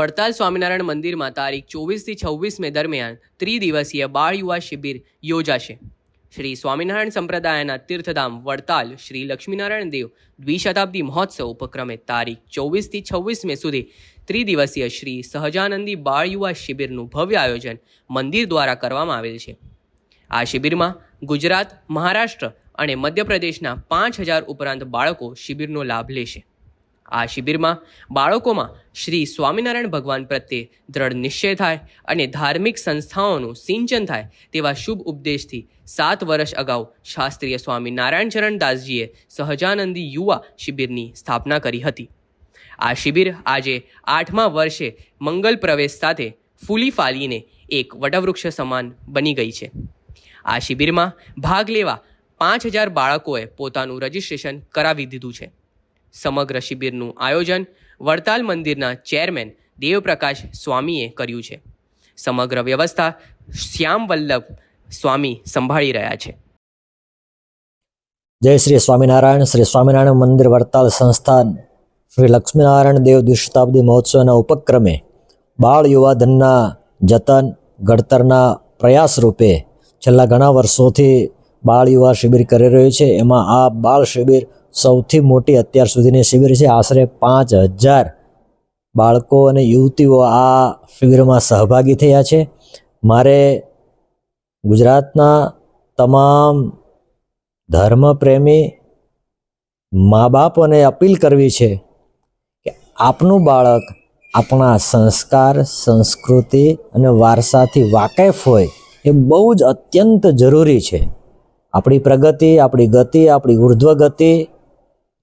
વડતાલ સ્વામિનારાયણ મંદિરમાં તારીખ ચોવીસથી છવ્વીસ મે દરમિયાન ત્રિદિવસીય બાળ યુવા શિબિર યોજાશે. શ્રી સ્વામિનારાયણ સંપ્રદાયના તીર્થધામ વડતાલ શ્રી લક્ષ્મીનારાયણ દેવ દ્વિશતાબ્દી મહોત્સવ ઉપક્રમે તારીખ ચોવીસથી છવ્વીસ મે સુધી ત્રિદિવસીય શ્રી સહજાનંદી બાળ યુવા શિબિરનું ભવ્ય આયોજન મંદિર દ્વારા કરવામાં આવેલ છે. આ શિબિરમાં ગુજરાત, મહારાષ્ટ્ર અને મધ્યપ્રદેશના પાંચ હજાર ઉપરાંત બાળકો શિબિરનો લાભ લેશે. આ શિબિરમાં બાળકોમાં શ્રી સ્વામિનારાયણ ભગવાન પ્રત્યે દ્રઢ નિશ્ચય થાય અને ધાર્મિક સંસ્થાઓનું સિંચન થાય તેવા શુભ ઉપદેશથી સાત વર્ષ અગાઉ શાસ્ત્રીય સ્વામી નારાયણ ચરણ દાસજીએ સહજાનંદી યુવા શિબિરની સ્થાપના કરી હતી. આ શિબિર આજે આઠમા વર્ષે મંગલ પ્રવેશ સાથે ફૂલી ફાલીને એક વટવૃક્ષ સમાન બની ગઈ છે. આ શિબિરમાં ભાગ લેવા પાંચ હજાર બાળકોએ પોતાનું રજિસ્ટ્રેશન કરાવી દીધું છે. સમગ્ર શિબિરનું આયોજન વડતાલ મંદિરના ચેરમેન દેવપ્રકાશ સ્વામીએ કર્યું છે. સમગ્ર વ્યવસ્થા શ્યામ વલ્લભ સ્વામી સંભાળી રહ્યા છે. જય શ્રી સ્વામિનારાયણ. શ્રી સ્વામિનારાયણ મંદિર વડતાલ સંસ્થાન શ્રી લક્ષ્મીનારાયણ દેવ દ્વિશતાબ્દી મહોત્સવના ઉપક્રમે બાળ યુવાધનના જતન ઘડતરના પ્રયાસ રૂપે છેલ્લા ઘણા વર્ષોથી બાળ યુવા શિબિર કરી રહ્યું છે. એમાં આ બાળ શિબિર સૌથી મોટી અત્યાર સુધીની શિબિર છે. આશરે પાંચ હજાર બાળકો અને યુવતીઓ આ શિબિરમાં સહભાગી થયા છે. મારે ગુજરાતના તમામ ધર્મપ્રેમી મા બાપોને અપીલ કરવી છે કે આપનું બાળક આપણા સંસ્કાર, સંસ્કૃતિ અને વારસાથી વાકેફ હોય એ બહુ જ અત્યંત જરૂરી છે. આપણી પ્રગતિ, આપણી ગતિ, આપણી ઉર્ધ્વ ગતિ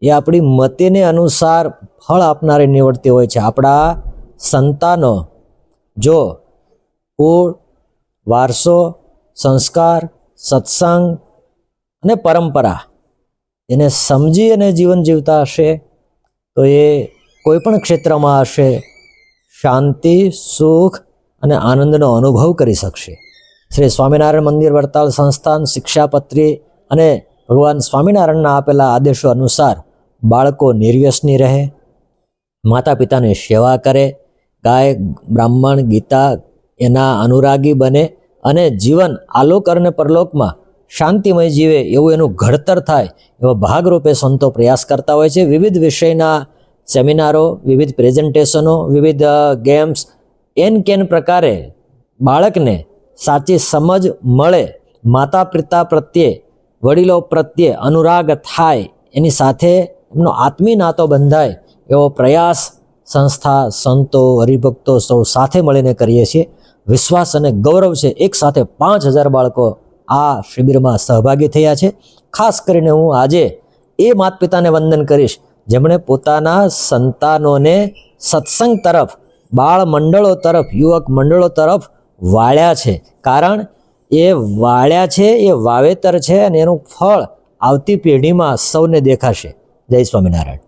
એ આપણી મતિને અનુસાર ફળ આપનારી નીવડતી હોય છે. આપણા સંતાનો, જો કુળ, વારસો, સંસ્કાર, સત્સંગ અને પરંપરા એને સમજી અને જીવન જીવતા હશે, તો એ કોઈ પણ ક્ષેત્રમાં હશે, શાંતિ, સુખ અને આનંદનો અનુભવ કરી શકશે. શ્રી સ્વામિનારાયણ મંદિર વડતાલ સંસ્થાન, શિક્ષાપત્રી અને ભગવાન સ્વામિનારાયણના આપેલા આદેશો અનુસાર બાળકો નિર્વ્યસની રહે માતા પિતાની સેવા કરે, ગાય, બ્રાહ્મણ, ગીતા એના અનુરાગી બને અને જીવન આલોક અને પરલોકમાં શાંતિમય જીવે એવું એનું ઘડતર થાય એવો ભાગરૂપે સંતો પ્રયાસ કરતા હોય છે. વિવિધ વિષયના સેમિનારો, વિવિધ પ્રેઝન્ટેશનો, વિવિધ ગેમ્સ એન કેન પ્રકારે બાળકને સાચી સમજ મળે માતા પિતા પ્રત્યે, વડીલો પ્રત્યે અનુરાગ થાય એની સાથે એમનો આત્મી નાતો બંધાય એવો પ્રયાસ સંસ્થા, સંતો, હરિભક્તો સૌ સાથે મળીને કરીએ છીએ. વિશ્વાસ અને ગૌરવ છે એક સાથે પાંચ હજાર બાળકો આ શિબિરમાં સહભાગી થયા છે. ખાસ કરીને હું આજે એ માત પિતાને વંદન કરીશ, જેમણે પોતાના સંતાનોને સત્સંગ તરફ, બાળ મંડળો તરફ, યુવક મંડળો તરફ વાળ્યા છે. કારણ એ વાળ્યા છે, એ વાવેતર છે અને એનું ફળ આવતી પેઢીમાં સૌને દેખાશે. જય સ્વામિનારાયણ